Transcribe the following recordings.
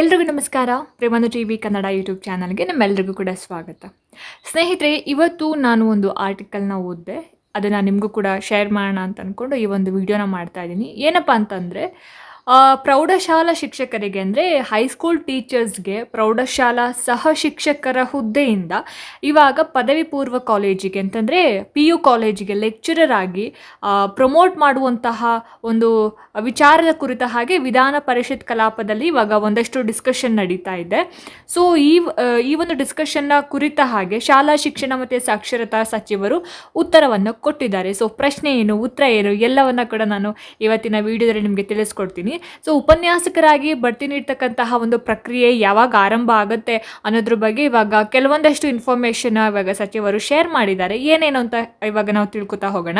ಎಲ್ರಿಗೂ ನಮಸ್ಕಾರ. ಪ್ರೇಮನು ಟಿ ವಿ ಕನ್ನಡ ಯೂಟ್ಯೂಬ್ ಚಾನಲ್ಗೆ ನಿಮ್ಮೆಲ್ರಿಗೂ ಕೂಡ ಸ್ವಾಗತ. ಸ್ನೇಹಿತರೆ, ಇವತ್ತು ನಾನು ಒಂದು ಆರ್ಟಿಕಲ್ನ ಓದಿದೆ. ಅದನ್ನು ನಿಮಗೂ ಕೂಡ ಶೇರ್ ಮಾಡೋಣ ಅಂತ ಅಂದ್ಕೊಂಡು ಈ ಒಂದು ವಿಡಿಯೋನ ಮಾಡ್ತಾ ಇದ್ದೀನಿ. ಏನಪ್ಪ ಅಂತಂದರೆ ಪ್ರೌಢಶಾಲಾ ಶಿಕ್ಷಕರಿಗೆ ಅಂದರೆ ಹೈಸ್ಕೂಲ್ ಟೀಚರ್ಸ್ಗೆ ಪ್ರೌಢಶಾಲಾ ಸಹ ಶಿಕ್ಷಕರ ಹುದ್ದೆಯಿಂದ ಇವಾಗ ಪದವಿ ಪೂರ್ವ ಕಾಲೇಜಿಗೆ ಅಂತಂದರೆ ಪಿ ಯು ಕಾಲೇಜಿಗೆ ಲೆಕ್ಚರರ್ ಆಗಿ ಪ್ರಮೋಟ್ ಮಾಡುವಂತಹ ಒಂದು ವಿಚಾರದ ಕುರಿತ ಹಾಗೆ ವಿಧಾನ ಪರಿಷತ್ ಕಲಾಪದಲ್ಲಿ ಇವಾಗ ಒಂದಷ್ಟು ಡಿಸ್ಕಷನ್ ನಡೀತಾ ಇದೆ. ಸೊ ಈ ಈ ಒಂದು ಡಿಸ್ಕಷನ್ನ ಕುರಿತ ಹಾಗೆ ಶಾಲಾ ಶಿಕ್ಷಣ ಮತ್ತು ಸಾಕ್ಷರತಾ ಸಚಿವರು ಉತ್ತರವನ್ನು ಕೊಟ್ಟಿದ್ದಾರೆ. ಸೊ ಪ್ರಶ್ನೆ ಏನು, ಉತ್ತರ ಏನು, ಎಲ್ಲವನ್ನ ಕೂಡ ನಾನು ಇವತ್ತಿನ ವಿಡಿಯೋದಲ್ಲಿ ನಿಮಗೆ ತಿಳಿಸ್ಕೊಡ್ತೀನಿ. ಸೊ ಉಪನ್ಯಾಸಕರಾಗಿ ಬಡ್ತಿ ನೀಡ್ತಕ್ಕಂತಹ ಒಂದು ಪ್ರಕ್ರಿಯೆ ಯಾವಾಗ ಆರಂಭ ಆಗುತ್ತೆ ಅನ್ನೋದ್ರ ಬಗ್ಗೆ ಇವಾಗ ಕೆಲವೊಂದಷ್ಟು ಇನ್ಫಾರ್ಮೇಷನ್ ಇವಾಗ ಸಚಿವರು ಶೇರ್ ಮಾಡಿದ್ದಾರೆ. ಏನೇನು ಅಂತ ಇವಾಗ ನಾವು ತಿಳ್ಕೊತಾ ಹೋಗೋಣ.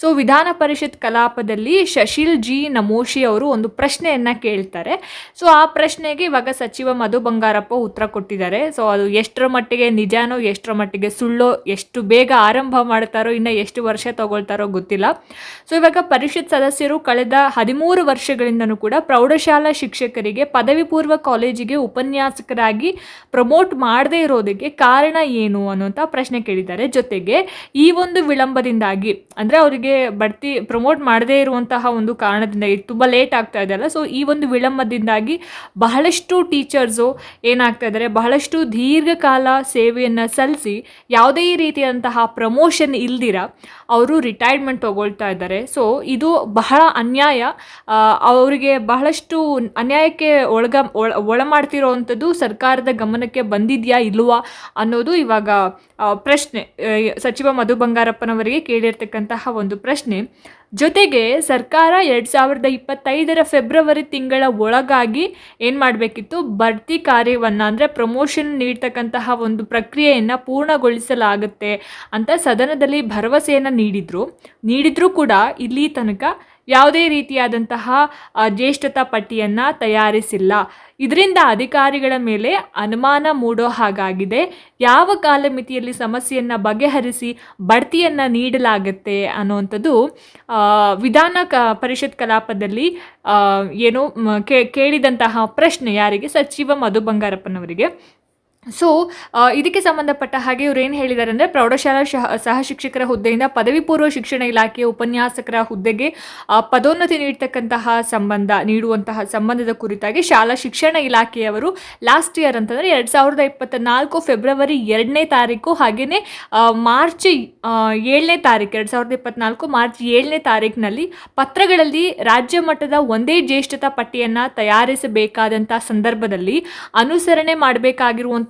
ಸೊ ವಿಧಾನ ಪರಿಷತ್ ಕಲಾಪದಲ್ಲಿ ಶಶಿಲ್ ಜಿ ನಮೋಶಿ ಅವರು ಒಂದು ಪ್ರಶ್ನೆಯನ್ನ ಕೇಳ್ತಾರೆ. ಸೊ ಆ ಪ್ರಶ್ನೆಗೆ ಇವಾಗ ಸಚಿವ ಮಧು ಬಂಗಾರಪ್ಪ ಉತ್ತರ ಕೊಟ್ಟಿದ್ದಾರೆ. ಸೊ ಅದು ಎಷ್ಟರ ಮಟ್ಟಿಗೆ ನಿಜಾನೋ, ಎಷ್ಟರ ಮಟ್ಟಿಗೆ ಸುಳ್ಳೋ, ಎಷ್ಟು ಬೇಗ ಆರಂಭ ಮಾಡ್ತಾರೋ, ಇನ್ನು ಎಷ್ಟು ವರ್ಷ ತಗೊಳ್ತಾರೋ ಗೊತ್ತಿಲ್ಲ. ಸೊ ಇವಾಗ ಪರಿಷತ್ ಸದಸ್ಯರು ಕಳೆದ ಹದಿಮೂರು ವರ್ಷಗಳಿಂದನೂ ಕೂಡ ಪ್ರೌಢಶಾಲಾ ಶಿಕ್ಷಕರಿಗೆ ಪದವಿ ಪೂರ್ವ ಕಾಲೇಜಿಗೆ ಉಪನ್ಯಾಸಕರಾಗಿ ಪ್ರಮೋಟ್ ಮಾಡದೇ ಇರೋದಕ್ಕೆ ಕಾರಣ ಏನು ಅನ್ನುವಂಥ ಪ್ರಶ್ನೆ ಕೇಳಿದ್ದಾರೆ. ಜೊತೆಗೆ ಈ ಒಂದು ವಿಳಂಬದಿಂದಾಗಿ ಅಂದರೆ ಅವರಿಗೆ ಬಡ್ತಿ ಪ್ರಮೋಟ್ ಮಾಡದೇ ಇರುವಂತಹ ಒಂದು ಕಾರಣದಿಂದಾಗಿ ತುಂಬ ಲೇಟ್ ಆಗ್ತಾ ಇದೆಯಲ್ಲ ಸೊ ಈ ಒಂದು ವಿಳಂಬದಿಂದಾಗಿ ಬಹಳಷ್ಟು ಟೀಚರ್ಸು ಏನಾಗ್ತಾ ಇದ್ದಾರೆ ಬಹಳಷ್ಟು ದೀರ್ಘಕಾಲ ಸೇವೆಯನ್ನು ಸಲ್ಲಿಸಿ ಯಾವುದೇ ರೀತಿಯಾದಂತಹ ಪ್ರಮೋಷನ್ ಇಲ್ದಿರ ಅವರು ರಿಟೈರ್ಮೆಂಟ್ ತಗೊಳ್ತಾ ಇದ್ದಾರೆ. ಸೊ ಇದು ಬಹಳ ಅನ್ಯಾಯ. ಆ, ಅವರಿಗೆ ಬಹಳಷ್ಟು ಅನ್ಯಾಯಕ್ಕೆ ಒಳಗ, ಒಳ ಒಳ ಮಾಡ್ತಿರೋವಂಥದ್ದು ಸರ್ಕಾರದ ಗಮನಕ್ಕೆ ಬಂದಿದೆಯಾ ಇಲ್ವಾ ಅನ್ನೋದು ಇವಾಗ ಪ್ರಶ್ನೆ. ಸಚಿವ ಮಧು ಬಂಗಾರಪ್ಪನವರಿಗೆ ಕೇಳಿರ್ತಕ್ಕಂತಹ ಒಂದು ಪ್ರಶ್ನೆ. ಜೊತೆಗೆ ಸರ್ಕಾರ ಎರಡು ಸಾವಿರದ ಇಪ್ಪತ್ತೈದರ ಫೆಬ್ರವರಿ ತಿಂಗಳ ಒಳಗಾಗಿ ಏನು ಮಾಡಬೇಕಿತ್ತು? ಬಡ್ತಿ ಕಾರ್ಯವನ್ನು ಅಂದರೆ ಪ್ರಮೋಷನ್ ನೀಡ್ತಕ್ಕಂತಹ ಒಂದು ಪ್ರಕ್ರಿಯೆಯನ್ನು ಪೂರ್ಣಗೊಳಿಸಲಾಗುತ್ತೆ ಅಂತ ಸದನದಲ್ಲಿ ಭರವಸೆಯನ್ನು ನೀಡಿದರು. ನೀಡಿದರೂ ಕೂಡ ಇಲ್ಲಿ ತನಕ ಯಾವುದೇ ರೀತಿಯಾದಂತಹ ಜ್ಯೇಷ್ಠತಾ ಪಟ್ಟಿಯನ್ನು ತಯಾರಿಸಿಲ್ಲ. ಇದರಿಂದ ಅಧಿಕಾರಿಗಳ ಮೇಲೆ ಅನುಮಾನ ಮೂಡೋ ಹಾಗಾಗಿದೆ. ಯಾವ ಕಾಲಮಿತಿಯಲ್ಲಿ ಸಮಸ್ಯೆಯನ್ನು ಬಗೆಹರಿಸಿ ಬಡ್ತಿಯನ್ನು ನೀಡಲಾಗುತ್ತೆ ಅನ್ನುವಂಥದ್ದು ವಿಧಾನ ಕ, ಪರಿಷತ್ ಕಲಾಪದಲ್ಲಿ ಏನು ಕೇಳಿದಂತಹ ಪ್ರಶ್ನೆ ಯಾರಿಗೆ? ಸಚಿವ ಮಧು ಬಂಗಾರಪ್ಪನವರಿಗೆ. ಸೊ ಇದಕ್ಕೆ ಸಂಬಂಧಪಟ್ಟ ಹಾಗೆ ಇವ್ರು ಏನು ಹೇಳಿದ್ದಾರೆ ಅಂದರೆ ಪ್ರೌಢಶಾಲಾ ಶಹ, ಸಹ ಶಿಕ್ಷಕರ ಹುದ್ದೆಯಿಂದ ಪದವಿ ಪೂರ್ವ ಶಿಕ್ಷಣ ಇಲಾಖೆಯ ಉಪನ್ಯಾಸಕರ ಹುದ್ದೆಗೆ ಪದೋನ್ನತಿ ನೀಡ್ತಕ್ಕಂತಹ ಸಂಬಂಧ, ನೀಡುವಂತಹ ಸಂಬಂಧದ ಕುರಿತಾಗಿ ಶಾಲಾ ಶಿಕ್ಷಣ ಇಲಾಖೆಯವರು ಲಾಸ್ಟ್ ಇಯರ್ ಅಂತಂದರೆ ಎರಡು ಸಾವಿರದ ಇಪ್ಪತ್ತ ಫೆಬ್ರವರಿ ಎರಡನೇ ತಾರೀಕು ಹಾಗೆಯೇ ಮಾರ್ಚ್ ಏಳನೇ ತಾರೀಕು, ಎರಡು ಸಾವಿರದ ಇಪ್ಪತ್ನಾಲ್ಕು ಮಾರ್ಚ್ ಏಳನೇ ತಾರೀಕಿನಲ್ಲಿ ಪತ್ರಗಳಲ್ಲಿ ರಾಜ್ಯ ಮಟ್ಟದ ಒಂದೇ ಜ್ಯೇಷ್ಠತಾ ಪಟ್ಟಿಯನ್ನು ತಯಾರಿಸಬೇಕಾದಂಥ ಸಂದರ್ಭದಲ್ಲಿ ಅನುಸರಣೆ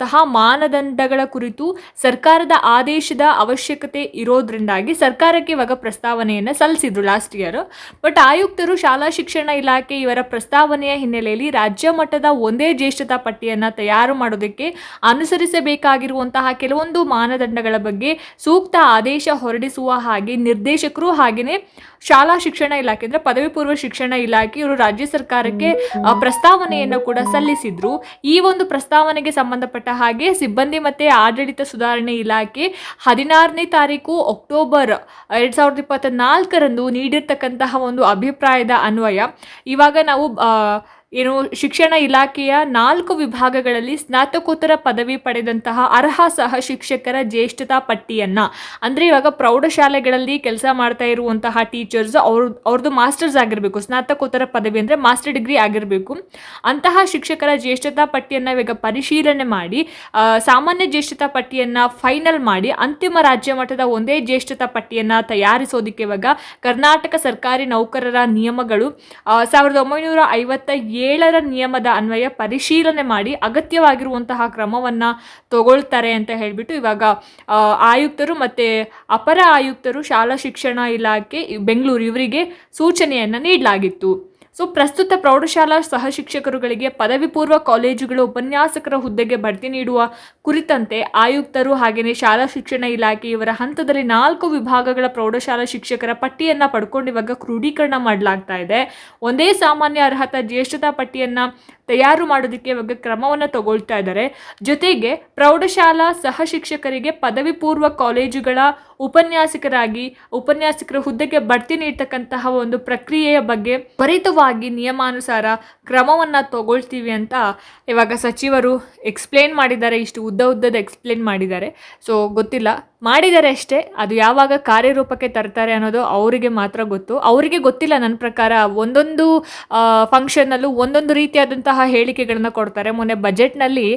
ಮಾಡಬೇಕಾಗಿರುವಂತಹ ಮಾನದಂಡಗಳ ಕುರಿತು ಸರ್ಕಾರದ ಆದೇಶದ ಅವಶ್ಯಕತೆ ಇರೋದ್ರಿಂದಾಗಿ ಸರ್ಕಾರಕ್ಕೆ ಇವಾಗ ಪ್ರಸ್ತಾವನೆಯನ್ನು ಸಲ್ಲಿಸಿದ್ರು ಲಾಸ್ಟ್ ಇಯರ್ ಬಟ್ ಆಯುಕ್ತರು, ಶಾಲಾ ಶಿಕ್ಷಣ ಇಲಾಖೆ ಇವರ ಪ್ರಸ್ತಾವನೆಯ ಹಿನ್ನೆಲೆಯಲ್ಲಿ ರಾಜ್ಯ ಮಟ್ಟದ ಒಂದೇ ಜ್ಯೇಷ್ಠತಾ ಪಟ್ಟಿಯನ್ನು ತಯಾರು ಮಾಡೋದಕ್ಕೆ ಅನುಸರಿಸಬೇಕಾಗಿರುವಂತಹ ಕೆಲವೊಂದು ಮಾನದಂಡಗಳ ಬಗ್ಗೆ ಸೂಕ್ತ ಆದೇಶ ಹೊರಡಿಸುವ ಹಾಗೆ ನಿರ್ದೇಶಕರು ಹಾಗೆಯೇ ಶಾಲಾ ಶಿಕ್ಷಣ ಇಲಾಖೆ ಅಂದ್ರೆ ಪದವಿ ಪೂರ್ವ ಶಿಕ್ಷಣ ಇಲಾಖೆ ಇವರು ರಾಜ್ಯ ಸರ್ಕಾರಕ್ಕೆ ಪ್ರಸ್ತಾವನೆಯನ್ನು ಕೂಡ ಸಲ್ಲಿಸಿದ್ರು. ಈ ಒಂದು ಪ್ರಸ್ತಾವನೆಗೆ ಸಂಬಂಧಪಟ್ಟ ಹಾಗೆ ಸಿಬ್ಬಂದಿ ಮತ್ತೆ ಆಡಳಿತ ಸುಧಾರಣೆ ಇಲಾಖೆ ಹದಿನಾರನೇ ತಾರೀಕು ಅಕ್ಟೋಬರ್ ಎರಡ್ ಸಾವಿರದ ಇಪ್ಪತ್ತ ನಾಲ್ಕರಂದು ನೀಡಿರ್ತಕ್ಕಂತಹ ಒಂದು ಅಭಿಪ್ರಾಯದ ಅನ್ವಯ. ಇವಾಗ ನಾವು ಏನು ಶಿಕ್ಷಣ ಇಲಾಖೆಯ ನಾಲ್ಕು ವಿಭಾಗಗಳಲ್ಲಿ ಸ್ನಾತಕೋತ್ತರ ಪದವಿ ಪಡೆದಂತಹ ಅರ್ಹ ಸಹ ಶಿಕ್ಷಕರ ಜ್ಯೇಷ್ಠತಾ ಪಟ್ಟಿಯನ್ನು. ಅಂದರೆ ಇವಾಗ ಪ್ರೌಢಶಾಲೆಗಳಲ್ಲಿ ಕೆಲಸ ಮಾಡ್ತಾ ಇರುವಂತಹ ಟೀಚರ್ಸ್ ಅವ್ರ ಅವ್ರದ್ದು ಮಾಸ್ಟರ್ಸ್ ಆಗಿರಬೇಕು. ಸ್ನಾತಕೋತ್ತರ ಪದವಿ ಅಂದರೆ ಮಾಸ್ಟರ್ ಡಿಗ್ರಿ ಆಗಿರಬೇಕು. ಅಂತಹ ಶಿಕ್ಷಕರ ಜ್ಯೇಷ್ಠತಾ ಪಟ್ಟಿಯನ್ನು ಇವಾಗ ಪರಿಶೀಲನೆ ಮಾಡಿ ಸಾಮಾನ್ಯ ಜ್ಯೇಷ್ಠತಾ ಪಟ್ಟಿಯನ್ನು ಫೈನಲ್ ಮಾಡಿ, ಅಂತಿಮ ರಾಜ್ಯ ಮಟ್ಟದ ಒಂದೇ ಜ್ಯೇಷ್ಠತಾ ಪಟ್ಟಿಯನ್ನು ತಯಾರಿಸೋದಕ್ಕೆ ಇವಾಗ ಕರ್ನಾಟಕ ಸರ್ಕಾರಿ ನೌಕರರ ನಿಯಮಗಳು ಸಾವಿರದ ಒಂಬೈನೂರ ಐವತ್ತ ಏಳರ ನಿಯಮದ ಅನ್ವಯ ಪರಿಶೀಲನೆ ಮಾಡಿ ಅಗತ್ಯವಾಗಿರುವಂತಹ ಕ್ರಮವನ್ನು ತಗೊಳ್ತಾರೆ ಅಂತ ಹೇಳಿಬಿಟ್ಟು ಇವಾಗ ಆಯುಕ್ತರು ಮತ್ತು ಅಪರ ಆಯುಕ್ತರು ಶಾಲಾ ಶಿಕ್ಷಣ ಇಲಾಖೆ, ಬೆಂಗಳೂರು ಇವರಿಗೆ ಸೂಚನೆಯನ್ನು ನೀಡಲಾಗಿತ್ತು. ಸೊ ಪ್ರಸ್ತುತ ಪ್ರೌಢಶಾಲಾ ಸಹ ಶಿಕ್ಷಕರುಗಳಿಗೆ ಪದವಿ ಪೂರ್ವ ಕಾಲೇಜುಗಳು ಉಪನ್ಯಾಸಕರ ಹುದ್ದೆಗೆ ಬಡ್ತಿ ನೀಡುವ ಕುರಿತಂತೆ ಆಯುಕ್ತರು ಹಾಗೆಯೇ ಶಾಲಾ ಶಿಕ್ಷಣ ಇಲಾಖೆ ಇವರ ಹಂತದಲ್ಲಿ ನಾಲ್ಕು ವಿಭಾಗಗಳ ಪ್ರೌಢಶಾಲಾ ಶಿಕ್ಷಕರ ಪಟ್ಟಿಯನ್ನು ಪಡ್ಕೊಂಡು ಇವಾಗ ಕ್ರೋಢೀಕರಣ ಮಾಡಲಾಗ್ತಾ ಇದೆ. ಒಂದೇ ಸಾಮಾನ್ಯ ಅರ್ಹತಾ ಜ್ಯೇಷ್ಠತಾ ಪಟ್ಟಿಯನ್ನು ತಯಾರು ಮಾಡೋದಕ್ಕೆ ಇವಾಗ ಕ್ರಮವನ್ನು ತಗೊಳ್ತಾ ಇದ್ದಾರೆ. ಜೊತೆಗೆ ಪ್ರೌಢಶಾಲಾ ಸಹ ಶಿಕ್ಷಕರಿಗೆ ಪದವಿ ಪೂರ್ವ ಕಾಲೇಜುಗಳ ಉಪನ್ಯಾಸಕರಾಗಿ ಉಪನ್ಯಾಸಕರ ಹುದ್ದೆಗೆ ಬಡ್ತಿ ನೀಡ್ತಕ್ಕಂತಹ ಒಂದು ಪ್ರಕ್ರಿಯೆಯ ಬಗ್ಗೆ ತ್ವರಿತವಾಗಿ ಖಂಡಿತವಾಗಿ ನಿಯಮಾನುಸಾರ ಕ್ರಮವನ್ನು ತಗೊಳ್ತೀವಿ ಅಂತ ಇವಾಗ ಸಚಿವರು ಎಕ್ಸ್ಪ್ಲೇನ್ ಮಾಡಿದ್ದಾರೆ, ಇಷ್ಟು ಉದ್ದ ಉದ್ದದ ಎಕ್ಸ್ಪ್ಲೇನ್ ಮಾಡಿದ್ದಾರೆ. ಸೊ ಗೊತ್ತಿಲ್ಲ. ಮಾಡಿದ್ದಾರೆ ಅಷ್ಟೇ. ಅದು ಯಾವಾಗ ಕಾರ್ಯರೂಪಕ್ಕೆ ತರ್ತಾರೆ ಅನ್ನೋದು ಅವರಿಗೆ ಮಾತ್ರ ಗೊತ್ತು. ಅವರಿಗೆ ಗೊತ್ತಿಲ್ಲ ನನ್ನ ಪ್ರಕಾರ ಒಂದೊಂದು ಫಂಕ್ಷನ್ನಲ್ಲೂ ಒಂದೊಂದು ರೀತಿಯಾದಂತಹ ಹೇಳಿಕೆಗಳನ್ನ ಕೊಡ್ತಾರೆ. ಮೊನ್ನೆ ಬಜೆಟ್ನಲ್ಲಿ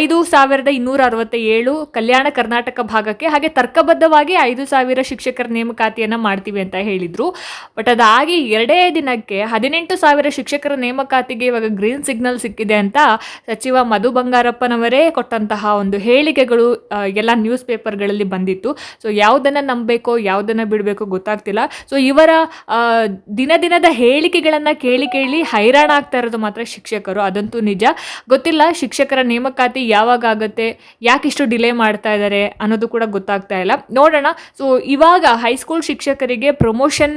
ಐದು ಸಾವಿರದ ಇನ್ನೂರ ಅರವತ್ತ ಏಳು ಕಲ್ಯಾಣ ಕರ್ನಾಟಕ ಭಾಗಕ್ಕೆ ಹಾಗೆ ತರ್ಕಬದ್ಧವಾಗಿ ಐದು ಸಾವಿರ ಶಿಕ್ಷಕರ ನೇಮಕಾತಿಯನ್ನು ಮಾಡ್ತೀವಿ ಅಂತ ಹೇಳಿದರು. ಬಟ್ ಅದಾಗಿ ಎರಡೇ ದಿನಕ್ಕೆ ಹದಿನೆಂಟು ಸಾವಿರ ಶಿಕ್ಷಕರ ನೇಮಕಾತಿಗೆ ಇವಾಗ ಗ್ರೀನ್ ಸಿಗ್ನಲ್ ಸಿಕ್ಕಿದೆ ಅಂತ ಸಚಿವ ಮಧು ಬಂಗಾರಪ್ಪನವರೇ ಕೊಟ್ಟಂತಹ ಒಂದು ಹೇಳಿಕೆಗಳು ಎಲ್ಲ ನ್ಯೂಸ್ ಪೇಪರ್ಗಳಲ್ಲಿ ಬಂದಿತ್ತು. ಸೊ ಯಾವುದನ್ನು ನಂಬಬೇಕೋ, ಯಾವುದನ್ನು ಬಿಡಬೇಕೋ ಗೊತ್ತಾಗ್ತಿಲ್ಲ. ಸೊ ಇವರ ದಿನ ದಿನದ ಹೇಳಿಕೆಗಳನ್ನು ಕೇಳಿ ಕೇಳಿ ಹೈರಾಣ ಆಗ್ತಾ ಇರೋದು ಮಾತ್ರ ಶಿಕ್ಷಕರು. ಅದಂತೂ ನಿಜ. ಗೊತ್ತಿಲ್ಲ ಶಿಕ್ಷಕರ ನೇಮಕಾತಿ ಯಾವಾಗ ಆಗುತ್ತೆ, ಯಾಕಿಷ್ಟು ಡಿಲೇ ಮಾಡ್ತಾ ಇದ್ದಾರೆ ಅನ್ನೋದು ಕೂಡ ಗೊತ್ತಾಗ್ತಾ ಇಲ್ಲ. ನೋಡೋಣ. ಸೊ ಇವಾಗ ಹೈಸ್ಕೂಲ್ ಶಿಕ್ಷಕರಿಗೆ ಪ್ರಮೋಷನ್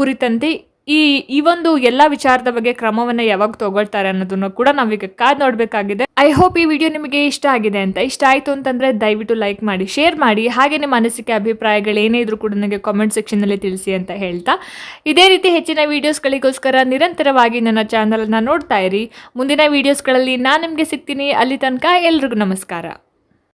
ಕುರಿತಂತೆ ಈ ಈ ಒಂದು ಎಲ್ಲ ವಿಚಾರದ ಬಗ್ಗೆ ಕ್ರಮವನ್ನು ಯಾವಾಗ ತಗೊಳ್ತಾರೆ ಅನ್ನೋದನ್ನು ಕೂಡ ನಾವೀಗ ಕಾದ್ ನೋಡಬೇಕಾಗಿದೆ. ಐ ಹೋಪ್ ಈ ವಿಡಿಯೋ ನಿಮಗೆ ಇಷ್ಟ ಆಗಿದೆ ಅಂತ. ಇಷ್ಟ ಆಯಿತು ಅಂತಂದರೆ ದಯವಿಟ್ಟು ಲೈಕ್ ಮಾಡಿ ಶೇರ್ ಮಾಡಿ, ಹಾಗೆ ನಿಮ್ಮ ಅನಿಸಿಕೆ, ಅಭಿಪ್ರಾಯಗಳು ಏನೇ ಇದ್ರೂ ಕೂಡ ನನಗೆ ಕಾಮೆಂಟ್ ಸೆಕ್ಷನಲ್ಲಿ ತಿಳಿಸಿ ಅಂತ ಹೇಳ್ತಾ. ಇದೇ ರೀತಿ ಹೆಚ್ಚಿನ ವೀಡಿಯೋಸ್ಗಳಿಗೋಸ್ಕರ ನಿರಂತರವಾಗಿ ನನ್ನ ಚಾನಲ್ನ ನೋಡ್ತಾ ಇರಿ. ಮುಂದಿನ ವೀಡಿಯೋಸ್ಗಳಲ್ಲಿ ನಾನು ನಿಮಗೆ ಸಿಗ್ತೀನಿ. ಅಲ್ಲಿ ತನಕ ಎಲ್ರಿಗೂ ನಮಸ್ಕಾರ.